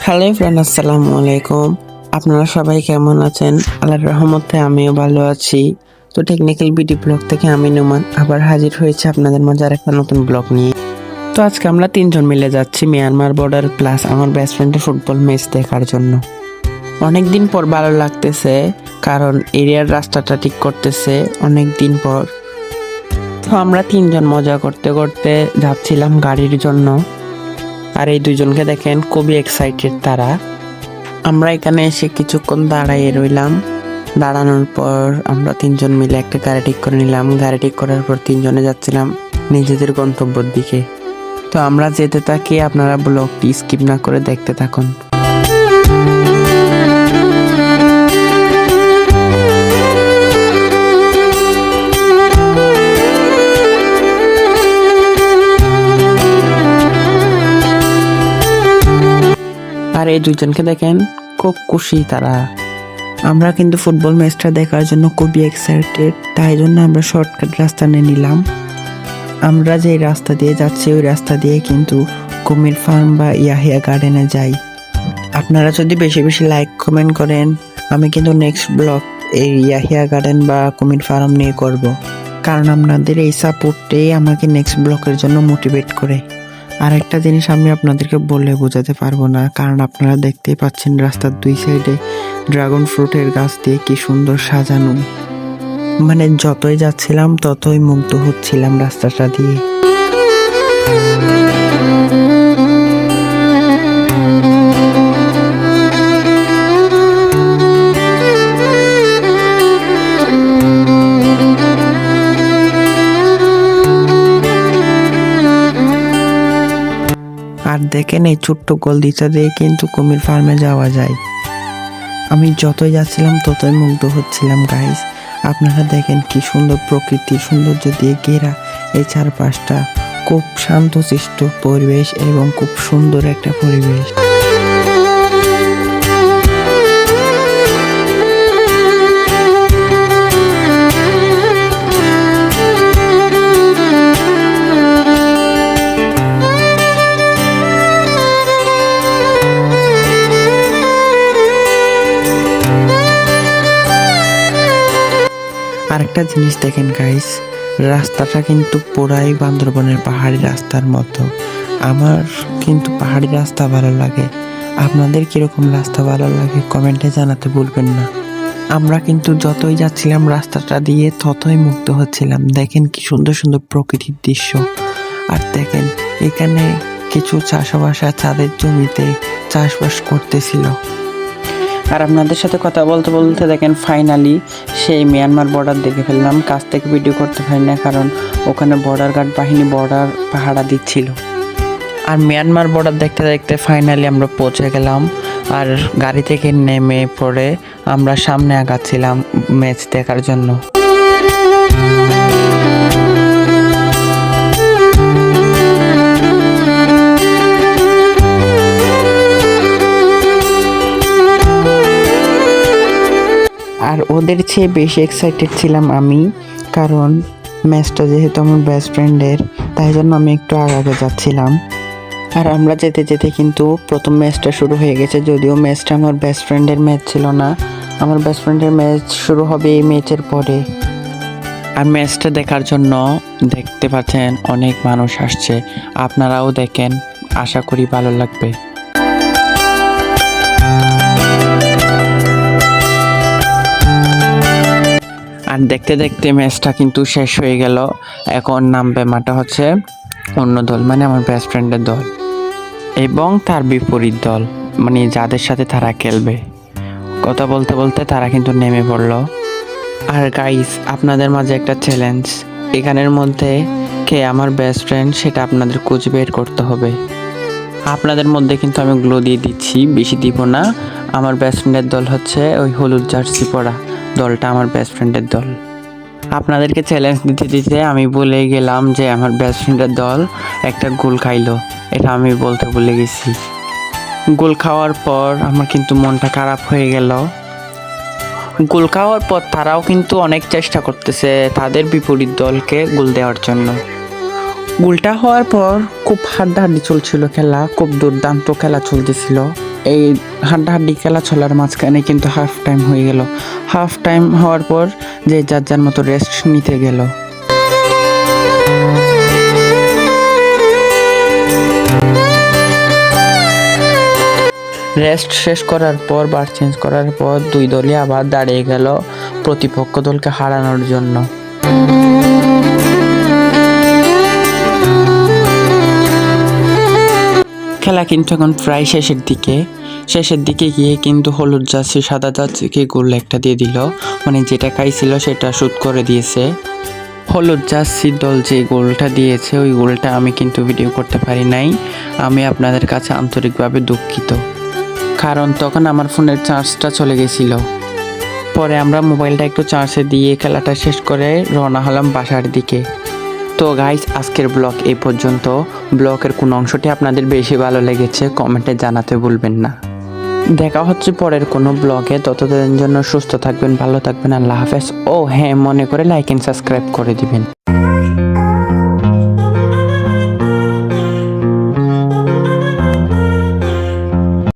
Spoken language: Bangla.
হ্যালো ফ্রেন্ড আসসালামু আলাইকুম আপনারা সবাই কেমন আছেন আল্লাহর রহমতে আমিও ভালো আছি তো টেকনিক্যাল বিডি ব্লগ থেকে আমি নুমান আবার হাজির হয়েছে আপনাদের মাঝে আর একটা নতুন ব্লগ নিয়ে তো আজকে আমরা তিনজন মিলে যাচ্ছি মিয়ানমার বর্ডার প্লাস আমার বেস্ট ফ্রেন্ডের ফুটবল ম্যাচ দেখার জন্য অনেক দিন পর ভালো লাগতেছে কারণ এরিয়ার রাস্তাটা ঠিক করতেছে অনেক দিন পর তো আমরা তিনজন মজা করতে করতে যাচ্ছিলাম গাড়ির জন্য আর এই দুইজনকে দেখেন খুবই এক্সাইটেড তারা। আমরা এখানে এসে কিছুক্ষণ দাঁড়াইয়ে রইলাম। দাঁড়ানোর পর আমরা তিনজন মিলে একটা গাড়ি ঠিক করে নিলাম। গাড়ি ঠিক করার পর তিনজনে যাচ্ছিলাম নিজেদের গন্তব্যর দিকে। তো আমরা যেতে থাকি, আপনারা ব্লগটি স্কিপ না করে দেখতে থাকুন। আর এই দুজনকে দেখেন, খুব খুশি তারা। আমরা কিন্তু ফুটবল ম্যাচটা দেখার জন্য খুবই এক্সাইটেড তাই জন্য আমরা শর্টকাট রাস্তা নিয়ে নিলাম। আমরা যে রাস্তা দিয়ে যাচ্ছি, ওই রাস্তা দিয়ে কিন্তু কুমির ফার্ম বা ইয়াহিয়া গার্ডেনে যাই। আপনারা যদি বেশি বেশি লাইক কমেন্ট করেন, আমি কিন্তু নেক্সট ব্লগ এই ইয়াহিয়া গার্ডেন বা কুমির ফার্ম নিয়ে করব। কারণ আপনাদের এই সাপোর্টটাই আমাকে নেক্সট ব্লকের জন্য মোটিভেট করে। আর একটা জিনিস আমি আপনাদেরকে বলে বোঝাতে পারব না, কারণ আপনারা দেখতেই পাচ্ছেন রাস্তার দুই সাইডে ড্রাগন ফ্রুটের গাছ দিয়ে কি সুন্দর সাজানো। মানে যতই যাচ্ছিলাম ততই মুগ্ধ হচ্ছিলাম রাস্তাটা দিয়ে। আর দেখেন এই ছোট্ট গলদিটা দিয়ে কিন্তু কুমির ফার্মে যাওয়া যায়। আমি যতই যাচ্ছিলাম, ততই মুগ্ধ হচ্ছিলাম গাইজ আপনারা দেখেন কি সুন্দর প্রকৃতি, সৌন্দর্য দিয়ে ঘেরা এই চারপাশটা। খুব শান্তশিষ্ট পরিবেশ এবং খুব সুন্দর একটা পরিবেশ। আরেকটা জিনিস দেখেন গাইস রাস্তাটা কিন্তু পুরাই বান্দরবনের পাহাড়ি রাস্তার মতো। আমার কিন্তু পাহাড়ি রাস্তা ভালো লাগে। আপনাদের কীরকম রাস্তা ভালো লাগে কমেন্টে জানাতে ভুলবেন না। আমরা কিন্তু যতই যাচ্ছিলাম, রাস্তাটা দিয়ে ততই মুক্ত হচ্ছিলাম। দেখেন কি সুন্দর সুন্দর প্রকৃতির দৃশ্য। আর দেখেন, এখানে কিছু চাষবাসা চাঁদের জমিতে চাষবাস করতেছিল। আর আপনাদের সাথে কথা বলতে বলতে দেখেন ফাইনালি সেই মিয়ানমার বর্ডার দেখে ফেললাম। কাছ থেকে ভিডিও করতে পারি না, কারণ ওখানে বর্ডার গার্ড বাহিনী বর্ডার পাহারা দিচ্ছিল। আর মিয়ানমার বর্ডার দেখতে দেখতে ফাইনালি আমরা পৌঁছে গেলাম। আর গাড়ি থেকে নেমে পড়ে আমরা সামনে আগাচ্ছিলাম ম্যাচ দেখার জন্য। আর ওদের চেয়ে বেশি এক্সাইটেড ছিলাম আমি, কারণ ম্যাচটা যেহেতু আমার বেস্ট ফ্রেন্ডের তাই জন্য আমি একটু আগে আগে যাচ্ছিলাম। আর আমরা যেতে যেতে কিন্তু প্রথম ম্যাচটা শুরু হয়ে গেছে, যদিও ম্যাচটা আমার বেস্ট ফ্রেন্ডের ম্যাচ ছিল না। আমার বেস্ট ফ্রেন্ডের ম্যাচ শুরু হবে এই ম্যাচের পরে। আর ম্যাচটা দেখার জন্য দেখতে পাচ্ছেন অনেক মানুষ আসছে। আপনারাও দেখেন, আশা করি ভালো লাগবে। আর দেখতে দেখতে ম্যাচটা কিন্তু শেষ হয়ে গেল। এখন নামবে মাঠে হচ্ছে অন্য দল মানে আমার বেস্ট ফ্রেন্ডের দল এবং তার বিপরীত দল মানে যাদের সাথে তারা খেলবে। কথা বলতে বলতে তারা কিন্তু নেমে পড়ল। আর গাইস আপনাদের মাঝে একটা চ্যালেঞ্জ এখানের মধ্যে কে আমার বেস্ট ফ্রেন্ড সেটা আপনাদের খুঁজে বের করতে হবে। আপনাদের মধ্যে কিন্তু আমি গ্লো দিয়ে দিচ্ছি, বেশি দিব না। আমার বেস্ট ফ্রেন্ডের দল হচ্ছে ওই হলুদ জার্সি পরা। দলটা আমার বেস্ট ফ্রেন্ডের দল। আপনাদেরকে চ্যালেঞ্জ দিতে দিতে আমি বলে গেলাম যে আমার বেস্ট ফ্রেন্ডের দল একটা গোল খাইলো। এটা আমি বলতে ভুলে গেছি। গোল খাওয়ার পর আমার কিন্তু মনটা খারাপ হয়ে গেল। গোল খাওয়ার পর তারাও কিন্তু অনেক চেষ্টা করতেছে তাদের বিপরীত দলকে গোল দেওয়ার জন্য। গোলটা হওয়ার পর খুব হাড্ডাহাড্ডি চলছিল খেলা, খুব দুর্দান্ত খেলা চলতেছিল। এই হাড্ডাহাড্ডি খেলা চলার মাঝখানে কিন্তু হাফ টাইম হয়ে গেল। হাফ টাইম হওয়ার পর যে যার যার মতো রেস্ট নিতে গেল। রেস্ট শেষ করার পর বার চেঞ্জ করার পর দুই দলই আবার দাঁড়িয়ে গেল প্রতিপক্ষ দলকে হারানোর জন্য। খেলা কিন্তু এখন প্রায় শেষের দিকে। শেষের দিকে গিয়ে কিন্তু হলুদ জার্সি, সাদা জার্সিকে গোল একটা দিয়ে দিল। মানে যেটা খাইছিল সেটা শুট করে দিয়েছে। হলুদ জার্সি দল যে গোলটা দিয়েছে, ওই গোলটা আমি কিন্তু ভিডিও করতে পারি নাই। আমি আপনাদের কাছে আন্তরিকভাবে দুঃখিত। কারণ তখন আমার ফোনের চার্জটা চলে গেছিল। পরে আমরা মোবাইলটা একটু চার্জে দিয়ে খেলাটা শেষ করে রওনা হলাম বাসার দিকে। তো গাইস আজকের ব্লগ এই পর্যন্ত। ব্লগের কোন অংশটি আপনাদের বেশি ভালো লেগেছে কমেন্টে জানাতে ভুলবেন না। দেখা হচ্ছে পরের কোনো ব্লগে ততদিন জন্য সুস্থ থাকবেন, ভালো থাকবেন, আল্লাহ হাফেজ। ও হ্যাঁ মনে করে লাইক এন্ড সাবস্ক্রাইব করে দিবেন।